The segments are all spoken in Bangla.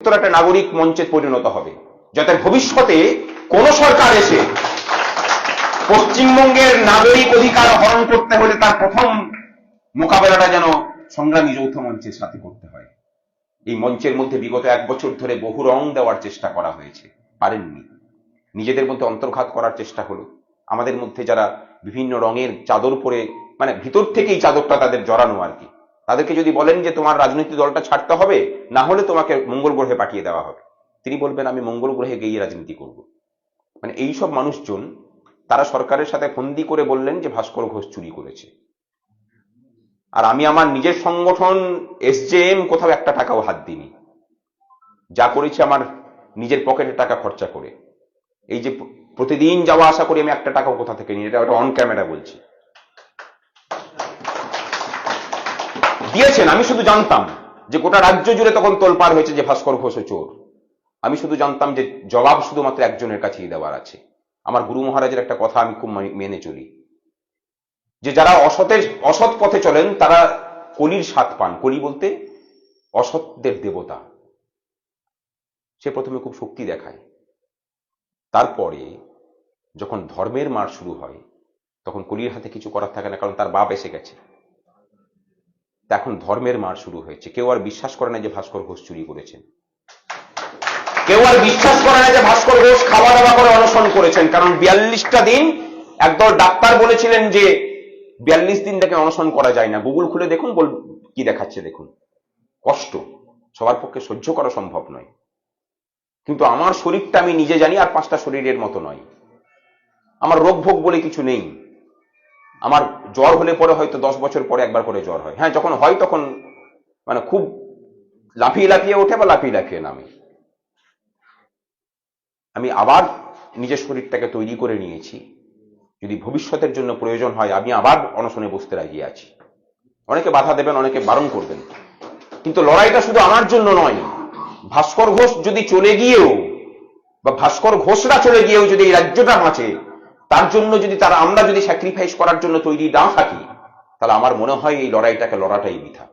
একটা নাগরিক মঞ্চে পরিণত হবে। যাতে ভবিষ্যতে কোন সরকার এসে পশ্চিমবঙ্গের নাগরিক অধিকার হরণ করতে হলে তার প্রথম মোকাবেলাটা যেন সংগ্রামী যৌথ মঞ্চের সাথে করতে হয়। এই মঞ্চের মধ্যে বিগত এক বছর ধরে বহু রং দেওয়ার চেষ্টা করা হয়েছে। পারেননি। নিজেদের মধ্যে অন্তর্ঘাত করার চেষ্টা হলো। আমাদের মধ্যে যারা বিভিন্ন রঙের চাদর পরে মানে ভিতর থেকেই চাদরটা তাদের জড়ানো আর কি। তাদেরকে যদি বলেন যে তোমার রাজনৈতিক দলটা ছাড়তে হবে, না হলে তোমাকে মঙ্গল গ্রহে পাঠিয়ে দেওয়া হবে। তিনি বলবেন, আমি মঙ্গল গ্রহে গিয়ে রাজনীতি করব। মানে এই সব মানুষজন, তারা সরকারের সাথে ফন্দি করে বললেন যে ভাস্কর ঘোষ চুরি করেছে। আর আমি আমার নিজের সংগঠন এসজেএম কোথাও একটা টাকাও হাত দিইনি। যা করেছি আমার নিজের পকেটে টাকা খরচা করে। এই যে প্রতিদিন যাওয়া আসা করি, আমি একটা টাকাও কোথা থেকে নিই? এটা অন ক্যামেরা বলছি। দিয়েছেন, আমি শুধু জানতাম যে গোটা রাজ্য জুড়ে তখন তোলপার হয়েছে যে ভাস্কর ঘোষ চোর। আমি শুধু জানতাম যে জবাব শুধুমাত্র একজনের কাছেই দেওয়ার আছে। আমার গুরু মহারাজের একটা কথা আমি খুব মেনে চলি। যে যারা অসতের অসৎ পথে চলেন, তারা কলির স্বাদ পান। কলি বলতে অসৎদের দেবতা। সে প্রথমে খুব শক্তি দেখায়। তারপরে যখন ধর্মের মার শুরু হয়, তখন কলির হাতে কিছু করার থাকে না, কারণ তার বাপ এসে গেছে। এখন ধর্মের মার শুরু হয়েছে। কেউ আর বিশ্বাস করে না যে ভাস্কর ঘোষ চুরি করেছেন। কেউ আর বিশ্বাস করে না যে ভাস্কর ঘোষ খাওয়া দাওয়া করে অনশন করেছেন। কারণ বিয়াল্লিশটা দিন একদল ডাক্তার বলেছিলেন যে বিয়াল্লিশ দিন থেকে অনশন করা যায় না। গুগল খুলে দেখুন, বল কি দেখাচ্ছে দেখুন। কষ্ট। সবার পক্ষে সহ্য করা সম্ভব নয়। কিন্তু আমার শরীরটা আমি নিজে জানি, আর পাঁচটা শরীরের মতো নয়। আমার রোগ ভোগ বলে কিছু নেই। আমার জ্বর হলে পরে হয়তো দশ বছর পরে একবার করে জ্বর হয়। হ্যাঁ যখন হয় তখন মানে খুব লাফিয়ে লাফিয়ে ওঠে বা লাফিয়ে লাফিয়ে নামে। আমি আবার নিজের শরীরটাকে তৈরি করে নিয়েছি। যদি ভবিষ্যতের জন্য প্রয়োজন হয়, আমি আবার অনশনে বসতে রাজি আছি। অনেকে বাধা দেবেন, অনেকে বারণ করবেন। কিন্তু লড়াইটা শুধু আমার জন্য নয়, ভাস্কর ঘোষ যদি চলে গিয়েও বা ভাস্কর ঘোষরা চলে গিয়েও যদি এই রাজ্যটা বাঁচে তার জন্য যদি তারা আমরা যদি স্যাক্রিফাইস করার জন্য তৈরি না থাকি, তাহলে আমার মনে হয় এই লড়াইটাকে লড়াটাই বৃথা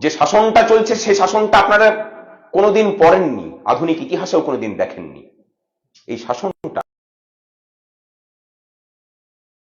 যে শাসনটা চলছে, সে শাসনটা আপনারা কোনোদিন পড়েননি, আধুনিক ইতিহাসেও কোনোদিন দেখেননি। এই শাসনটা